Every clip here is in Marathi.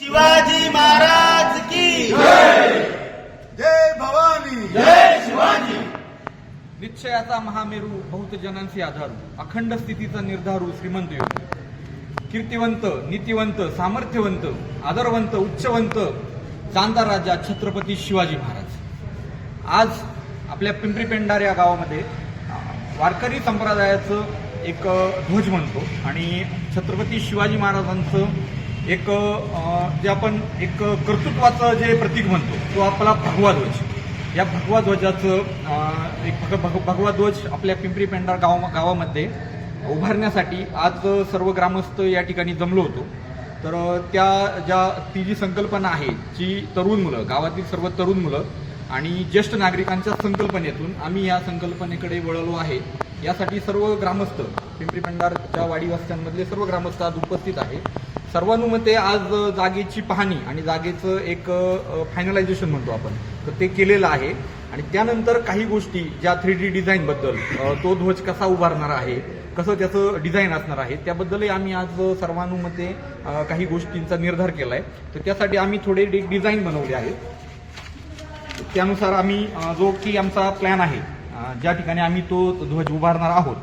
शिवाजी महाराज की जय। भवानी। निश्चयाचा महामेरू बहुतजनांचे आधारू अखंड स्थितीचा निर्धारू श्रीमंत योगी कीर्तिवंत नीतिवंत सामर्थ्यवंत आदरवंत उच्चवंत चांदा राजा छत्रपती शिवाजी महाराज. आज आपल्या पिंपरी पेंडार या गावामध्ये वारकरी संप्रदायाचं एक ध्वज म्हणतो आणि छत्रपती शिवाजी महाराजांचं एक जे आपण एक कर्तृत्वाचं जे प्रतीक म्हणतो तो आपला भगवा ध्वज. या भगवा ध्वजाचं एक भग- भग- भगवा ध्वज आपल्या पिंपरी पेंडार गाव गावामध्ये उभारण्यासाठी आज सर्व ग्रामस्थ या ठिकाणी जमलो होतो. तर त्या ज्या ती जी संकल्पना आहे जी तरुण मुलं गावातील सर्व तरुण मुलं आणि ज्येष्ठ नागरिकांच्या संकल्पनेतून आम्ही या संकल्पनेकडे वळलो आहे. यासाठी सर्व ग्रामस्थ पिंपरी पेंडारच्या वाडीवास्त्यांमधले सर्व ग्रामस्थ आज उपस्थित आहे सर्वानुमते आज जागेची पाहणी आणि जागेचं एक फायनलायझेशन म्हणतो आपण. तर ते केलेलं आहे. आणि त्यानंतर काही गोष्टी ज्या थ्री डी डिझाईनबद्दल तो ध्वज कसा उभारणार आहे कसं त्याचं डिझाईन असणार आहे त्याबद्दलही आम्ही आज सर्वानुमते काही गोष्टींचा निर्धार केला आहे तर त्यासाठी आम्ही थोडे डि- डिझाईन बनवले आहेत. त्यानुसार आम्ही जो की आमचा प्लॅन आहे ज्या ठिकाणी आम्ही तो ध्वज उभारणार आहोत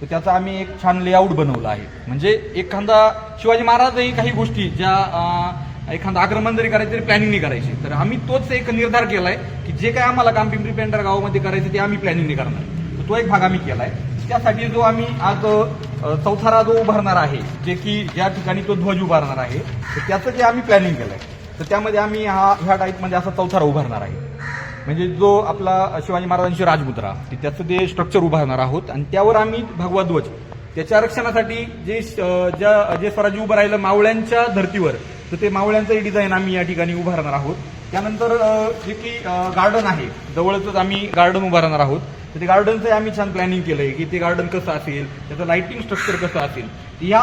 तर त्याचा आम्ही एक छान लेआउट बनवला आहे. म्हणजे एखादा शिवाजी महाराजही काही गोष्टी ज्या एखादा एखादं आक्रमण जरी करायचं तरी प्लॅनिंग करायची. तर आम्ही तोच एक निर्धार केलाय की जे काय आम्हाला काम पिंपरी पेंढर गावामध्ये करायचं ते आम्ही प्लॅनिंग करणार. तर तो एक भाग आम्ही केलाय. त्यासाठी जो आम्ही आज चौथारा जो उभारणार आहे जे की ज्या ठिकाणी तो ध्वज उभारणार आहे तर त्याचं जे आम्ही प्लॅनिंग केलंय. तर त्यामध्ये आम्ही हा ह्या टाईपमध्ये असा चौथारा उभारणार आहे. म्हणजे जो आपला शिवाजी महाराजांची राजमुद्रा त्याचं ते स्ट्रक्चर उभारणार आहोत आणि त्यावर आम्ही भगवा ध्वज त्याच्या आरक्षणासाठी जे ज्या जे स्वराज्य उभं राहिलं मावळ्यांच्या धर्तीवर तर ते मावळ्यांचंही डिझाईन आम्ही या ठिकाणी उभारणार आहोत. त्यानंतर जे की गार्डन आहे जवळच आम्ही गार्डन उभारणार आहोत. तर ते गार्डनचं आम्ही छान प्लॅनिंग केलंय की ते गार्डन कसं असेल त्याचं लाईटिंग स्ट्रक्चर कसं असेल. ह्या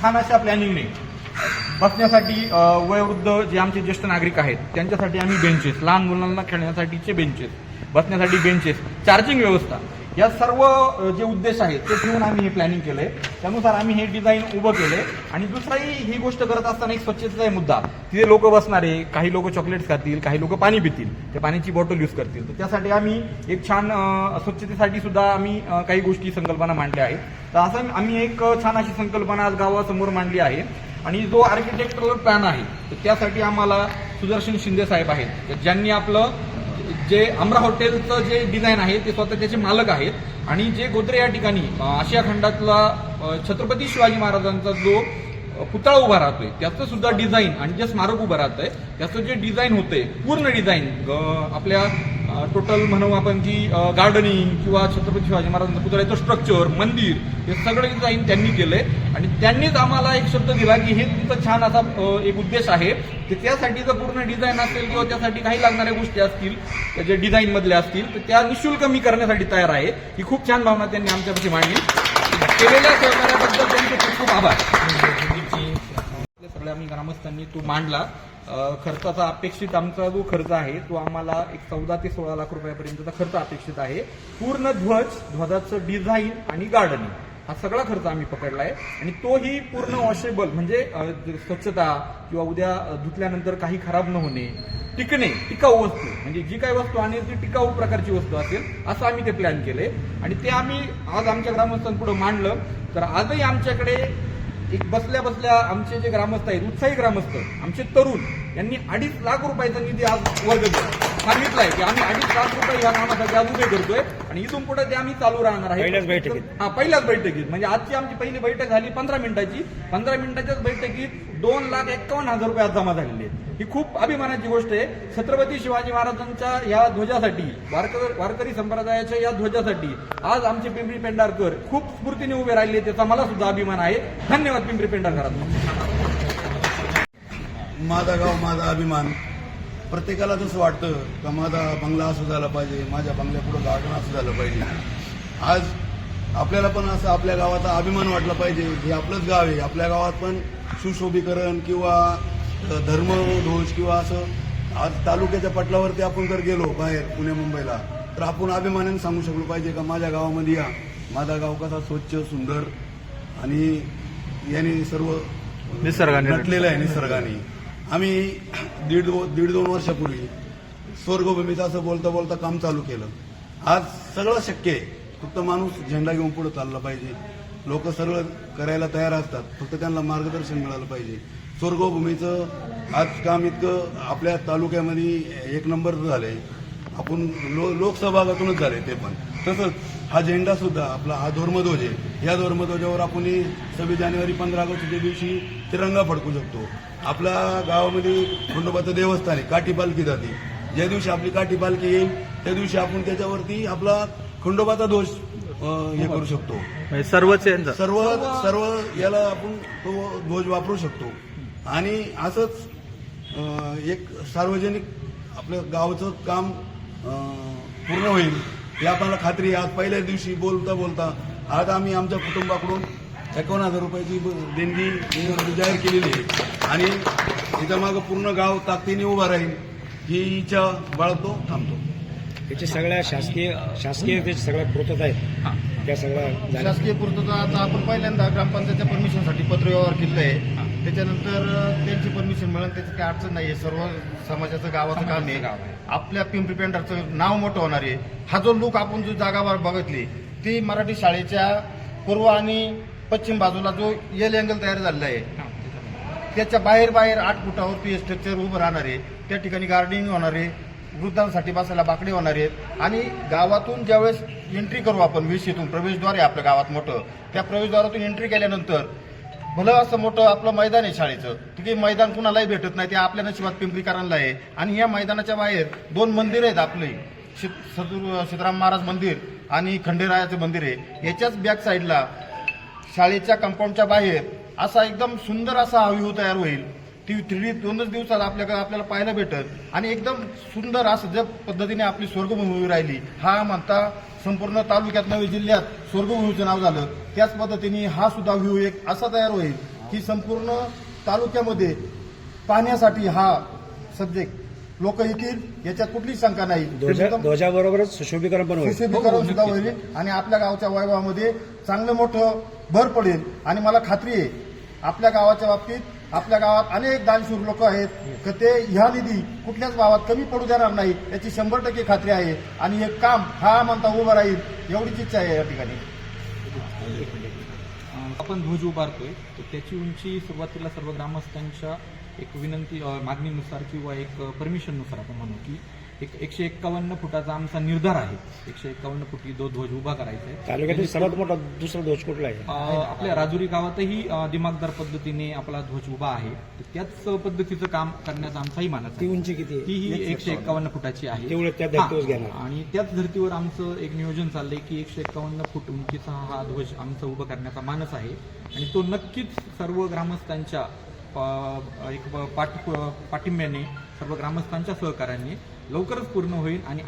छान अशा प्लॅनिंगने बसण्यासाठी वयोवृद्ध जे आमचे ज्येष्ठ नागरिक आहेत त्यांच्यासाठी आम्ही बेंचेस लहान मुलांना खेळण्यासाठीचे बेंचेस बसण्यासाठी बेंचेस चार्जिंग व्यवस्था या सर्व जे उद्देश आहेत ते ठेवून आम्ही हे प्लॅनिंग केलंय. त्यानुसार आम्ही हे डिझाईन उभं केलंय. आणि दुसराही ही गोष्ट करत असताना एक स्वच्छतेचा मुद्दा तिथे लोक बसणारे काही लोक चॉकलेट्स खातील काही लोक पाणी पितील ते पाण्याची बॉटल यूज करतील. तर त्यासाठी आम्ही एक छान स्वच्छतेसाठी सुद्धा आम्ही काही गोष्टी संकल्पना मांडल्या आहेत. तर असं आम्ही एक छान अशी संकल्पना आज गावासमोर मांडली आहे. आणि जो आर्किटेक्चरल प्लॅन आहे तर त्यासाठी आम्हाला सुदर्शन शिंदे साहेब आहेत. तर ज्यांनी आपलं जे अमरा हॉटेलचं जे डिझाईन आहे ते स्वतः त्याचे मालक आहेत. आणि जे गोदरे या ठिकाणी आशिया खंडातला छत्रपती शिवाजी महाराजांचा जो पुतळा उभा राहतोय त्याचं सुद्धा डिझाईन आणि जे स्मारक उभं राहतंय त्याचं जे डिझाईन होतंय पूर्ण डिझाईन आपल्या टोटल म्हणू आपण की गार्डनिंग किंवा छत्रपती शिवाजी महाराजांचं पुतळ्याचं स्ट्रक्चर मंदिर हे सगळं डिझाईन त्यांनी केलंय आणि त्यांनीच आम्हाला एक शब्द दिला की हे तुमचं छान असा एक उद्देश आहे. तर त्यासाठी जर पूर्ण डिझाईन असेल किंवा त्यासाठी काही लागणाऱ्या गोष्टी असतील त्या जे डिझाईन मधल्या असतील तर त्या निशुल्क मी करण्यासाठी तयार आहे. ही खूप छान भावना त्यांनी आमच्यापाशी मांडली. केलेल्या सहकार्याबद्दल त्यांचे खूप खूप आभार. सगळ्या आम्ही ग्रामस्थांनी तो मांडला. खर्चाचा अपेक्षित आमचा जो खर्च आहे तो आम्हाला एक चौदा ते सोळा लाख रुपयापर्यंतचा खर्च अपेक्षित आहे. पूर्ण ध्वज ध्वजाचं डिझाईन आणि गार्डनिंग हा सगळा खर्च आम्ही पकडला आहे आणि तोही पूर्ण वॉशेबल म्हणजे स्वच्छता किंवा उद्या धुतल्यानंतर काही खराब न होणे टिकणे टिकाऊ वस्तू म्हणजे जी काही वस्तू आणि ती टिकाऊ प्रकारची वस्तू असेल असं आम्ही ते प्लॅन केले आणि ते आम्ही आज आमच्या ग्रामस्थांपुढे मांडलं. तर आजही आमच्याकडे एक बसल्या बसल्या आमचे जे ग्रामस्थ आहेत उत्साही ग्रामस्थ आमचे तरुण यांनी अडीच लाख रुपयाचा निधी आज वर्ग केला. सांगितलंय की आम्ही अडीच लाख रुपये या कामासाठी आज उभे करतोय आणि इथून पुढे ते आम्ही चालू राहणार आहे. पहिल्याच बैठकीत. हा पहिल्याच बैठकीत. म्हणजे आजची आमची पहिली बैठक झाली पंधरा मिनिटाची. पंधरा मिनिटाच्याच बैठकीत दोन लाख एक्कावन्न हजार रुपये आज जमा झालेले आहेत. ही खूप अभिमानाची गोष्ट आहे. छत्रपती शिवाजी महाराजांच्या या ध्वजासाठी वारकर वारकरी संप्रदायाच्या या ध्वजासाठी आज आमचे पिंपरी पेंढारकर खूप स्फूर्तीने उभे राहिले त्याचा मला सुद्धा अभिमान आहे. धन्यवाद पिंपरी पेंढारकरांना. माझा गाव माझा अभिमान. प्रत्येकाला जसं वाटतं का माझा बंगला असं झाला पाहिजे माझ्या बंगल्यापुढं गार्डन असं झालं पाहिजे. आज आपल्याला पण असं आपल्या गावाचा अभिमान वाटला पाहिजे. हे आपलंच गाव आहे. आपल्या गावात पण सुशोभीकरण किंवा धर्मध्वज किंवा असं आज तालुक्याच्या पटलावरती आपण जर गेलो बाहेर पुणे मुंबईला तर आपण अभिमानाने सांगू शकलो पाहिजे का माझ्या गावामध्ये या. माझा गाव कसा स्वच्छ सुंदर आणि याने सर्व निसर्गाने. नटलेलं आहे निसर्गाने. आम्ही दीड दो दीड दोन वर्षापूर्वी स्वर्गभूमीचं असं बोलता बोलता काम चालू केलं. आज सगळं शक्य आहे. फक्त माणूस झेंडा घेऊन पुढे चालला पाहिजे. लोक सगळं करायला तयार असतात. फक्त त्यांना मार्गदर्शन मिळालं पाहिजे. स्वर्गभूमीचं आज काम इतकं आपल्या तालुक्यामध्ये एक नंबर झालंय. आपण लो लोकसहभागातूनच झाले ते पण. तसंच हा झेंडा सुद्धा आपला हा धर्मध्वज आहे. या धर्मध्वजावर आपण सव्वीस जानेवारी पंधरा ऑगस्टच्या दिवशी तिरंगा फडकू शकतो. आपल्या गावामध्ये खंडोबाचं देवस्थान आहे काठी पालखी जाते. ज्या दिवशी आपली काठी पालखी येईल त्या दिवशी आपण त्याच्यावरती आपला खंडोबाचा दोष हे करू शकतो. म्हणजे सर्वच सर्व सर्व याला आपण तो ध्वज वापरू शकतो. आणि असंच एक सार्वजनिक आपल्या गावचं काम पूर्ण होईल. ही आपल्याला खात्री. आज पहिल्या दिवशी बोलता बोलता आज आम्ही आमच्या कुटुंबाकडून एकावन्न हजार रुपयाची देणगी जाहीर केलेली आहे. आणि इथं मागं पूर्ण गाव ताकदीने उभा राहील ही इच्छा बाळगतो थांबतो. त्याचे सगळ्या शासकीय शासकीय त्याचे सगळ्या पूर्तता आहेत. त्या सगळ्या शासकीय पूर्तता आता आपण पहिल्यांदा ग्रामपंचायतच्या परमिशनसाठी पत्रव्यवहार केलं आहे त्याच्यानंतर त्यांची परमिशन मिळून त्याची काही अडचण नाही आहे सर्व समाजाचं गावाचं काम आहे. आपल्या पिंपरी पेंढारचं नाव मोठं होणार आहे. हा जो लूक आपण जो जागा बघितली ती मराठी शाळेच्या पूर्व आणि पश्चिम बाजूला जो एल अँगल तयार झालेला आहे. त्याच्या बाहेर बाहेर आठ फुटावरती स्ट्रक्चर उभं राहणार आहे. त्या ठिकाणी गार्डनिंग होणार आहे. वृद्धांसाठी बसायला बाकडे होणार आहेत. आणि गावातून ज्यावेळेस एंट्री करू आपण विशीतून प्रवेशद्वार आहे आपल्या गावात मोठं. त्या प्रवेशद्वारातून एंट्री केल्यानंतर भलं असं मोठं आपलं मैदान आहे शाळेचं. तिथे मैदान कुणालाही भेटत नाही. ते आपल्या नशिबात पिंपरीकरांना आहे. आणि या मैदानाच्या बाहेर दोन मंदिर आहेत आपली. शित सदुर सीताराम महाराज मंदिर आणि खंडेरायाचं मंदिर आहे. याच्याच बॅक साईडला शाळेच्या कंपाऊंडच्या बाहेर असा एकदम सुंदर असा हा व्ह्यू तयार होईल. ती थ्री डी दोनच दिवसात आपल्याकडे आपल्याला पाहायला भेटत आणि एकदम सुंदर असं ज्या पद्धतीने आपली स्वर्गभूमी राहिली. हा म्हणता संपूर्ण तालुक्यात नवे जिल्ह्यात स्वर्गभूमीचं नाव झालं. त्याच पद्धतीने हा सुद्धा व्ह्यू एक असा तयार होईल की संपूर्ण तालुक्यामध्ये पाहण्यासाठी हा सब्जेक्ट लोक येतील याच्यात कुठलीच शंका नाही. ध्वजा ध्वजाबरोबरच सुशोभीकरण पण होईल. सुशोभीकरण सुद्धा होईल आणि आपल्या गावच्या वैभवामध्ये चांगलं मोठं भर पडेल. आणि मला खात्री आहे आपल्या गावाच्या बाबतीत आपल्या गावात अनेक दानशूर लोक आहेत. तर ते ह्या निधी कुठल्याच गावात कमी पडू देणार नाही याची शंभर टक्के खात्री आहे. आणि हे काम हा म्हणता उभं राहील एवढीच इच्छा आहे या ठिकाणी. आपण ध्वज उभारतोय तर त्याची उंची सुरुवातीला सर्व ग्रामस्थांच्या एक विनंती मागणीनुसार किंवा एक परमिशननुसार आपण म्हणू की एक एकशे एक्कावन्न फुटाचा आमचा निर्धार आहे. एकशे एक्कावन्न फुटी तो ध्वज उभा करायचा आहे. तालुक्यातील सर्वात मोठा दुसरा ध्वज कुठला आहे? आपल्या राजुरी गावातही दिमागदार पद्धतीने आपला ध्वज उभा आहे. तर त्याच पद्धतीचं काम करण्याचा आमचाही मानस ती उंची किती आहे? ही एकशे एक्कावन्न फुटाची आहे. आणि त्याच धर्तीवर आमचं एक नियोजन चाललंय की एकशे एक्कावन्न फूट उंचीचा हा ध्वज आमचा उभा करण्याचा मानस आहे. आणि तो नक्कीच सर्व ग्रामस्थांच्या अ, एक पाठ पाठिंब्याने सर्व ग्रामस्थांच्या सहकार्याने लवकरच पूर्ण होईल आणि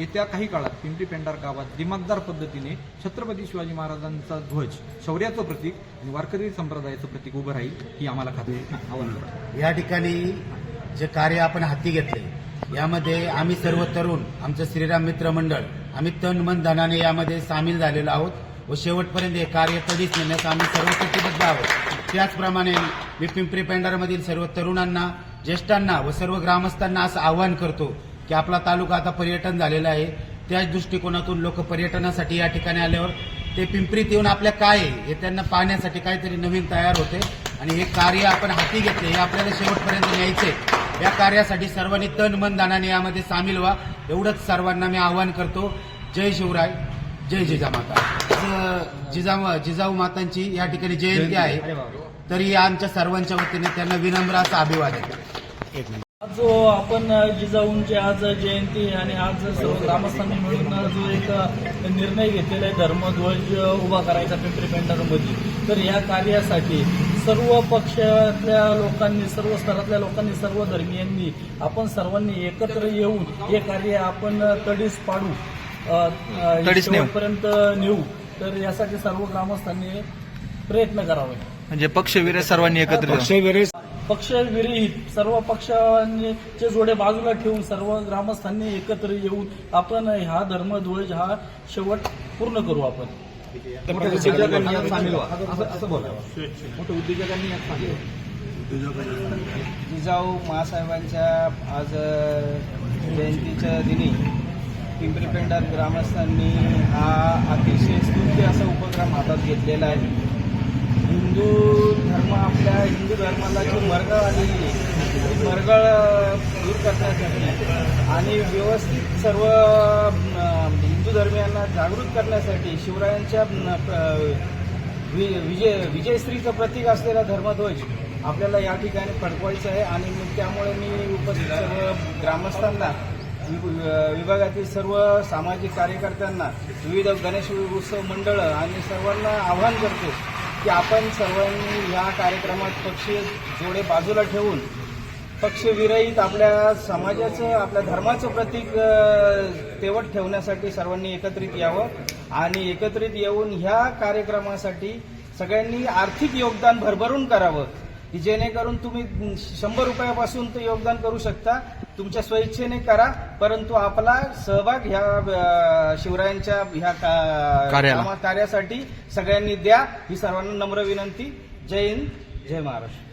येत्या काही काळात पिंपरी पेंडार गावात दिमागदार पद्धतीने छत्रपती शिवाजी महाराजांचा ध्वज शौर्याचं प्रतीक आणि वारकरी संप्रदायाचं प्रतीक उभं राहील ही आम्हाला खात्री आव्हान या ठिकाणी जे कार्य आपण हाती घेतले यामध्ये आम्ही सर्व तरुण आमचं श्रीराम मित्र मंडळ आम्ही तन मन धनाने यामध्ये सामील झालेलो आहोत व शेवटपर्यंत हे कार्य कधीच नेण्यास आम्ही सर्व कटिबद्ध आहोत. त्याचप्रमाणे मी पिंपरी पेंढारमधील सर्व तरुणांना ज्येष्ठांना व सर्व ग्रामस्थांना असं आवाहन करतो की आपला तालुका आता पर्यटन झालेला आहे. त्याच दृष्टिकोनातून लोक पर्यटनासाठी या ठिकाणी आल्यावर ते पिंपरीत येऊन आपल्या काय हे त्यांना पाहण्यासाठी काहीतरी नवीन तयार होते. आणि हे कार्य आपण हाती घेतले हे आपल्याला शेवटपर्यंत न्यायचे. या कार्यासाठी सर्वांनी तन मन दानाने यामध्ये सामील व्हा. एवढंच सर्वांना मी आवाहन करतो. जय शिवराय. जय जिजामाता. जिजाऊ जिजाऊ मातांची या ठिकाणी जयंती आहे. तरी आमच्या सर्वांच्या वतीने त्यांना विनम्र असं अभिवादन. एक मिनिट. आज जो आपण जिजाऊंची आज जयंती आणि आज सर्व ग्रामस्थांनी मिळून जो एक निर्णय घेतलेला आहे धर्मध्वज उभा करायचा पिंपरी पेंढारमध्ये तर या कार्यासाठी सर्व पक्षातल्या लोकांनी सर्व स्तरातल्या लोकांनी सर्व धर्मीयांनी आपण सर्वांनी एकत्र येऊन हे कार्य आपण तडीस पाडू तडीस नेऊ. तर यासाठी सर्व ग्रामस्थांनी प्रयत्न करावे. म्हणजे पक्षवीर सर्वांनी एकत्र येऊन. पक्षवेळे पक्ष विरहित सर्व पक्षांचे जोडे बाजूला ठेवून सर्व ग्रामस्थांनी एकत्र येऊन आपण हा धर्मध्वज हा शेवट पूर्ण करू आपण. मोठ्या उद्योजकांनी यात सामील व्हा. असं असं बोलावं मोठ्या उद्योजकांनी यात सामील व्हा. उद्योजकांना सांगताय जिजाऊ महासाहेबांच्या आज अ, जयंतीच्या दिनी पिंपरी पेंडार ग्रामस्थांनी हा अतिशय स्तुत्य असा उपक्रम हातात घेतलेला आहे. हिंदू धर्म आपल्या हिंदू धर्माला जी मरगळ आलेली आहे ती मरगळ दूर करण्यासाठी आणि व्यवस्थित सर्व हिंदू धर्मियांना जागृत करण्यासाठी शिवरायांच्या वि- विजय विजयश्रीचं प्रतीक असलेला धर्मध्वज आपल्याला या ठिकाणी फडकवायचं आहे आणि मग त्यामुळे मी उपस्थित सर्व ग्रामस्थांना विभागातील सर्व सामाजिक कार्यकर्त्यांना विविध गणेश उत्सव मंडळं आणि सर्वांना आवाहन करतो की आपण सर्वांनी या कार्यक्रमात पक्ष जोडे बाजूला ठेवून पक्षविरहित आपल्या समाजाचं आपल्या धर्माचं प्रतीक तेवट ठेवण्यासाठी सर्वांनी एकत्रित यावं आणि एकत्रित येऊन ह्या कार्यक्रमासाठी सगळ्यांनी आर्थिक योगदान भरभरून करावं की जेणेकरून तुम्ही शंभर रुपयापासून ते योगदान करू शकता. तुमच्या स्वइच्छेने करा परंतु आपला सहभाग ह्या शिवरायांच्या ह्या कार्यासाठी सगळ्यांनी द्या. ही सर्वांना नम्र विनंती. जय हिंद जय महाराष्ट्र.